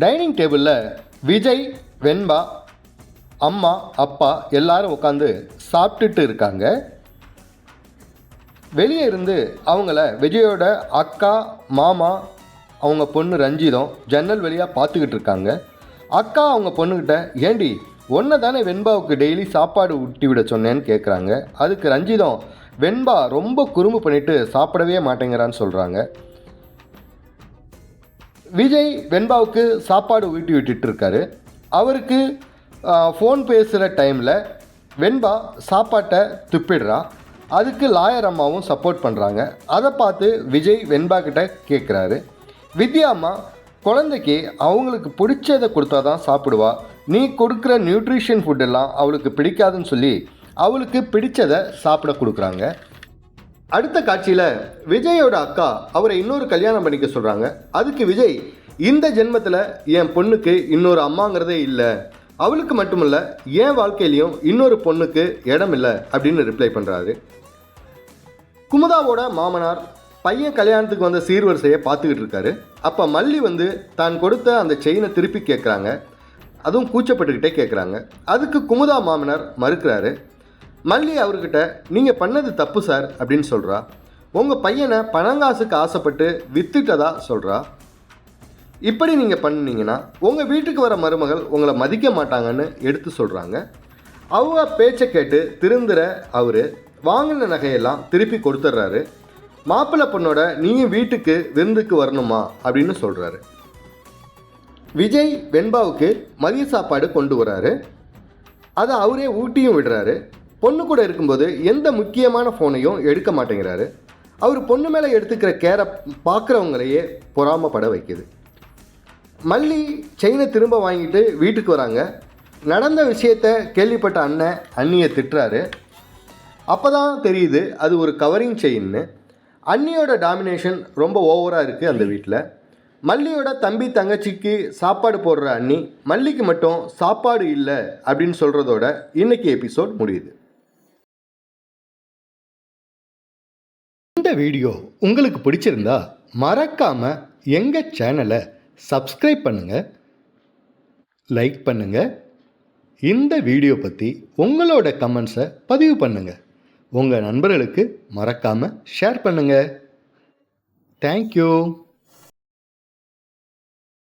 Dining டேபிளில் விஜய் வெண்பா அம்மா அப்பா எல்லாரும் உட்காந்து சாப்பிட்டுட்டு இருக்காங்க. வெளியே இருந்து அவங்கள விஜயோட அக்கா மாமா அவங்க பொண்ணு ரஞ்சிதம் ஜன்னல் வழியாக பார்த்துக்கிட்டு இருக்காங்க. அக்கா அவங்க பொண்ணுக்கிட்ட ஏண்டி ஒன்றை தானே வெண்பாவுக்கு டெய்லி சாப்பாடு ஊட்டி விட சொன்னேன்னு கேட்குறாங்க அதுக்கு ரஞ்சிதம் வெண்பா ரொம்ப குறும்பு பண்ணிட்டு சாப்பிடவே மாட்டேங்கிறான்னு சொல்கிறாங்க விஜய் வெண்பாவுக்கு சாப்பாடு ஊட்டி விட்டுட்டு இருக்காரு. அவருக்கு ஃபோன் பேசுகிற டைமில் வெண்பா சாப்பாட்டை துப்பிடுறா. அதுக்கு லாயர் அம்மாவும் சப்போர்ட் பண்ணுறாங்க அதை பார்த்து விஜய் வெண்பா கிட்ட கேட்குறாரு வித்யா அம்மா குழந்தைக்கு அவங்களுக்கு பிடிச்சதை கொடுத்தா தான் சாப்பிடுவா. நீ கொடுக்குற நியூட்ரிஷன் ஃபுட்டெல்லாம் அவளுக்கு பிடிக்காதுன்னு சொல்லி அவளுக்கு பிடிச்சதை சாப்பிட கொடுக்குறாங்க. அடுத்த காட்சியில் விஜயோட அக்கா அவரை இன்னொரு கல்யாணம் பண்ணிக்க சொல்கிறாங்க அதுக்கு விஜய் இந்த ஜென்மத்தில் என் பொண்ணுக்கு இன்னொரு அம்மாங்கிறதே இல்லை. அவளுக்கு மட்டுமல்ல என் வாழ்க்கையிலையும் இன்னொரு பொண்ணுக்கு இடம் இல்லை அப்படின்னு ரிப்ளை பண்ணுறாரு குமுதாவோட மாமனார் பையன் கல்யாணத்துக்கு வந்த சீர்வரிசையை பார்த்துக்கிட்டு இருக்காரு. அப்போ மல்லி வந்து தான் கொடுத்த அந்த செயினை திருப்பி கேட்குறாங்க அதுவும் கூச்சப்பட்டுக்கிட்டே கேட்குறாங்க அதுக்கு குமுதா மாமனார் மறுக்கிறாரு மல்லி அவர்கிட்ட நீங்கள் பண்ணது தப்பு சார் அப்படின்னு சொல்கிறா உங்கள் பையனை பணங்காசுக்கு ஆசைப்பட்டு வித்துட்டதா? சொல்கிறா இப்படி நீங்கள் பண்ணீங்கன்னா உங்கள் வீட்டுக்கு வர மருமகள் உங்களை மதிக்க மாட்டாங்கன்னு எடுத்து சொல்கிறாங்க அவங்க பேச்சை கேட்டு திருந்துற அவர் வாங்கின நகையெல்லாம் திருப்பி கொடுத்துட்றாரு மாப்பிள்ளை பொண்ணோட நீயும் வீட்டுக்கு விருந்துக்கு வரணுமா? அப்படின்னு சொல்கிறாரு விஜய் வெண்பாவுக்கு மதிய சாப்பாடு கொண்டு வராரு. அதை அவரே ஊட்டியும் விடுறாரு. பொண்ணு கூட இருக்கும்போது எந்த முக்கியமான ஃபோனையும் எடுக்க மாட்டேங்கிறாரு. அவர் பொண்ணு மேலே எடுத்துக்கிற கேரை பார்க்குறவங்களையே பொறாமப்பட வைக்குது. மல்லி செயினை திரும்ப வாங்கிட்டு வீட்டுக்கு வராங்க. நடந்த விஷயத்த கேள்விப்பட்ட அண்ணன் அண்ணியை திட்டுறாரு. அப்போ தான் தெரியுது அது ஒரு கவரிங் செயின்னு அண்ணியோட டாமினேஷன் ரொம்ப ஓவராக இருக்குது அந்த வீட்டில். மல்லியோட தம்பி தங்கச்சிக்கு சாப்பாடு போடுற அண்ணி மல்லிக்கு மட்டும் சாப்பாடு இல்லை அப்படின்னு சொல்கிறதோட இன்னைக்கு எபிசோட் முடியுது. இந்த வீடியோ உங்களுக்கு பிடிச்சிருந்தா மறக்காமல் எங்கள் சேனலை சப்ஸ்கிரைப் பண்ணுங்கள் லைக் பண்ணுங்கள் இந்த வீடியோ பற்றி உங்களோட கமெண்ட்ஸை பதிவு பண்ணுங்கள் உங்கள் நண்பர்களுக்கு மறக்காமல் ஷேர் பண்ணுங்கள் தேங்க்யூ